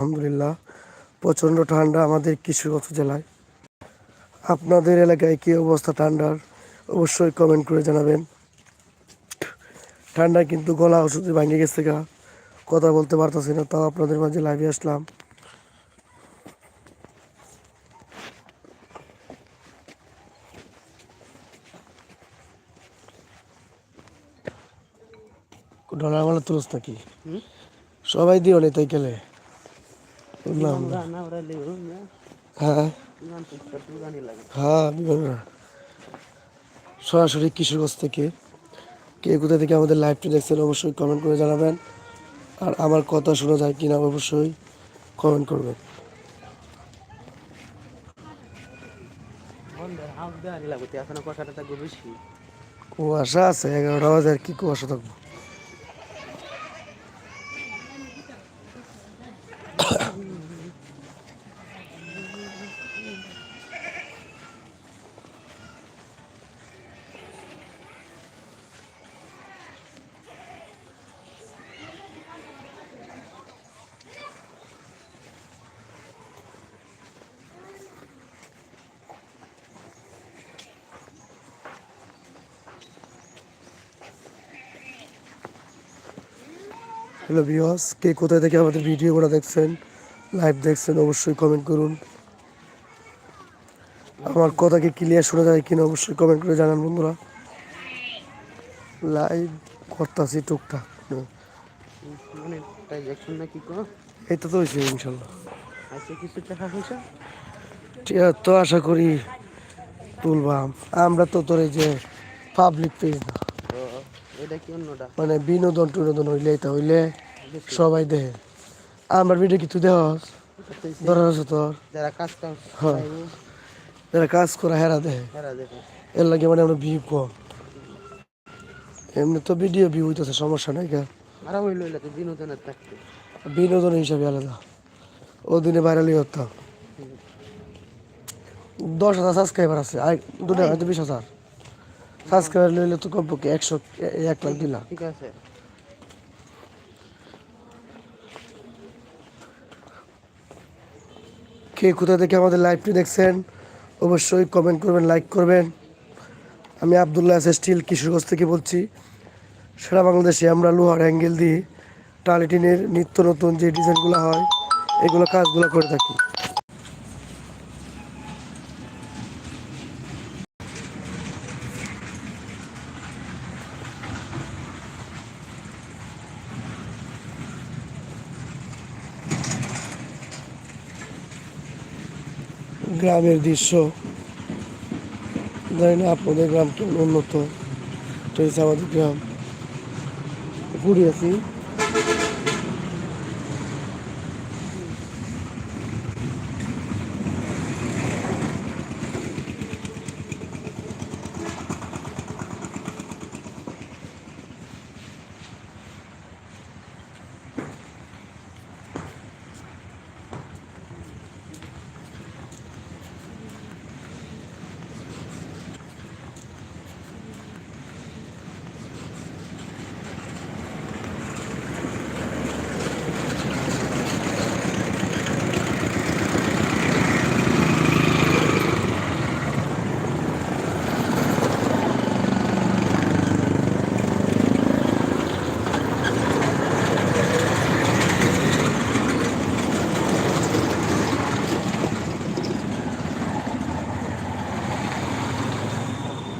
আলহামদুলিল্লাহ প্রচণ্ড ঠান্ডা আমাদের কিশোরগঞ্জ জেলায়। আপনাদের এলাকায় কী অবস্থা ঠান্ডার? অবশ্যই কমেন্ট করে জানাবেন। ঠান্ডা কিন্তু গলা ওষুধ ভাঙে গেছে গা। কথা বলতে পারতেছি না তাও আপনাদের মাঝে লাইভে আসলাম। ডলার মালা তুলস নাকি? সবাই দিও নি তাই গেলে বুঝলাম না। হ্যাঁ হ্যাঁ বিভিন্ন সরাসরি কিশোরগঞ্জ থেকে কে কোথা থেকে আমাদের লাইভটি দেখছেন অবশ্যই কমেন্ট করে জানাবেন আর আমার কথা শোনা যায় কিনা অবশ্যই কমেন্ট করবেন কুয়াশা আছে এগারোটা বাজে আর কি কুয়াশা থাকব হ্যালো বিওয়াস কে কোথায় থেকে আমাদের ভিডিওগুলো দেখছেন লাইভ দেখছেন অবশ্যই কমেন্ট করুন। আমার কথা কি ক্লিয়ার শোনা যায় কিনা অবশ্যই কমেন্ট করে জানান বন্ধুরা। লাইভ করতেছি টুকটাক। মানে কো এই তো হয়েছে ইনশাল্লাহ। তো আশা করি তুলবাম আমরা তো তোর এই যে পাবলিক পেজ না। এটা মানে বিনোদন টিনোদন হইলে এটা হইলে সবাই দেখে। আমার ভিডিও দেহ ধরার আছে তোর। যারা কাজ হ্যাঁ। যারা কাজ করা হেরা দেহে দেখো। এর লাগে মানে আমরা ভিউ কম। এমনি তো ভিডিও ভিউ হইতেছে সমস্যা নাই গা বিনোদনের থাকতে বিনোদন হিসাবে আলাদা। ও দিনে ভাইরালই হতো। দশ হাজার সাবস্ক্রাইবার আছে। আর দুটো হয়তো বিশ হাজার। সাবস্ক্রাইবার লইলে তো কমপক্ষে একশো এক লাখ দুই লাখ। ঠিক আছে। কে কোথা থেকে আমাদের লাইভটি দেখছেন, অবশ্যই কমেন্ট করবেন লাইক করবেন। আমি আবদুল্লাহ স্টিল, কিশোরগঞ্জ থেকে বলছি। সারা বাংলাদেশে আমরা লোহার অ্যাঙ্গেল দিয়ে টালিটিনের নিত্য নতুন যে ডিজাইনগুলো হয়, এগুলো কাজগুলো করে থাকি। গ্রামের দৃশ্য। জানি না আপনাদের গ্রাম কেমন উন্নত তো আমাদের গ্রাম ঘুরে আছি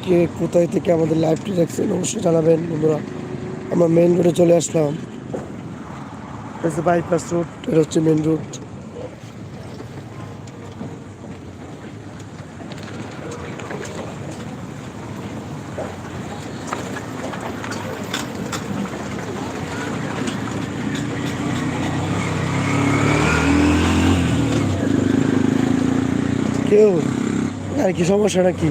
কে কোথায় থেকে আমাদের লাইভটি দেখছেন, অবশ্যই জানাবেন, বন্ধুরা। আমরা মেন রোডে চলে আসলাম। বাইপাস রোড এটা হচ্ছে মেন রোড কেউ? আর কি সমস্যা নাকি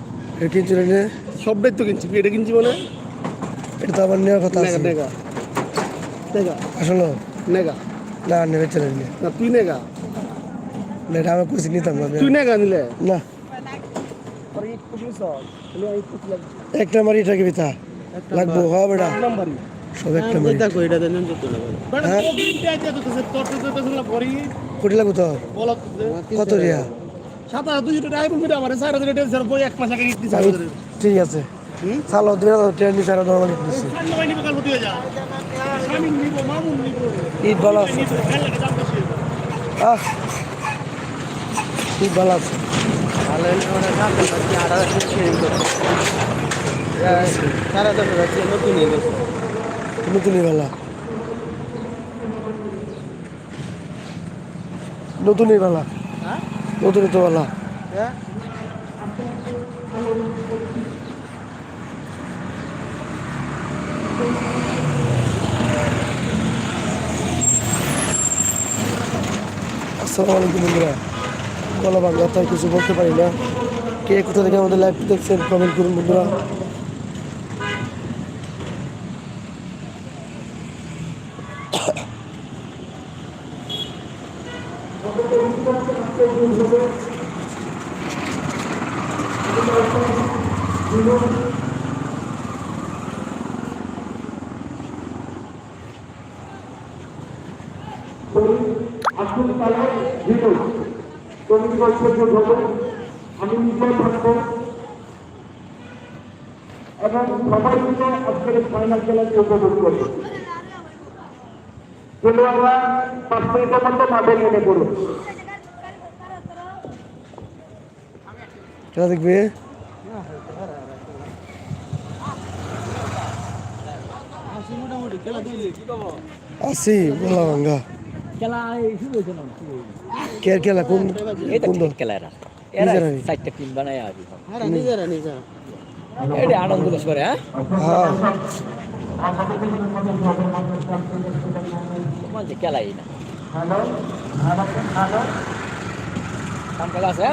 টায়ার এটা খুলি দাও এটা? কিনছি রে সবটাই তো কিনছি। এটা কিনছি মানে? এটা তো আবার নেওয়ার কথা নেগা আছে। নেগা। নেগা। আসলে? নেগা। না নেবে চলে না তুই নেগা। না এটা আমি কইছি নিতাম না তুই নেগা নিলে? না। আর ইট কুটলি সব তাহলে এই কুটলি লাগবে এক নাম্বার এটা কি বিতা লাগবো হ্যাঁ বেটা। সব এক নাম্বার দেখো এটা দেন যত লাগে হ্যাঁ? কোটি লাগবো তো? কত রিয়া? সাত হাজার দুশো টাকা আইবুল মিটা আমার চার হাজার টাকা বই এক মাস আগে ইট ঠিক আছে। চালো দুই হাজার আরও নর্মালি ঈদ ভালো আহ ঈদ ভালো আছে। নতুনই ভালো। নতুনই তো হ্যাঁ আসসালামু আলাইকুম বন্ধুরা। কিছু বলতে পারি না। কে কোথা থেকে আমাদের লাইভ দেখছেন কমেন্ট করুন বন্ধুরা। আসুন তাহলে ভিতর কমিটি বৈঠকে হবে আমি নিজেও থাকব এবং সবাই আজকের ফাইনাল খেলাটি উপভোগ করব খেলোয়াড়রা পাঁচ মিনিটের মধ্যে মাঠে নেমে পড়ুন খেলা দেখবে। আসি বলা বাঙ্গা খেলা শুরু হয়েছে না? কে খেলা কোন কোন দল? খেলা এরা। এরা নিজেরাই। টিম বানায় আবি নিজেরা নিজেরা। এটা আনন্দ করে হ্যাঁ? হ্যাঁ। যে খেলাই না। কাম খেলা আছে?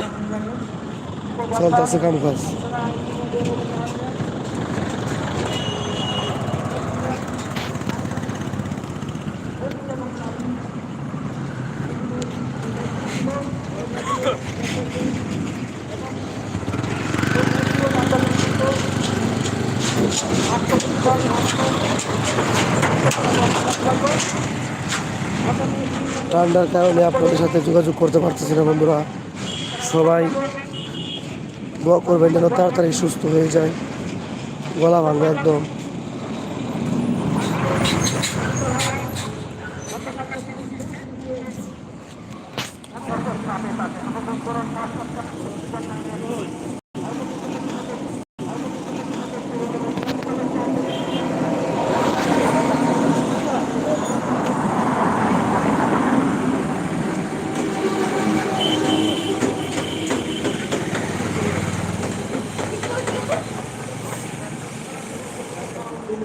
কাম কাজ। ঠান্ডার কারণে আপনাদের সাথে যোগাযোগ করতে পারতেছি না, বন্ধুরা। সবাই দোয়া করবেন যেন তাড়াতাড়ি সুস্থ হয়ে যায়। গলা ভাঙবে একদম।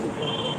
Música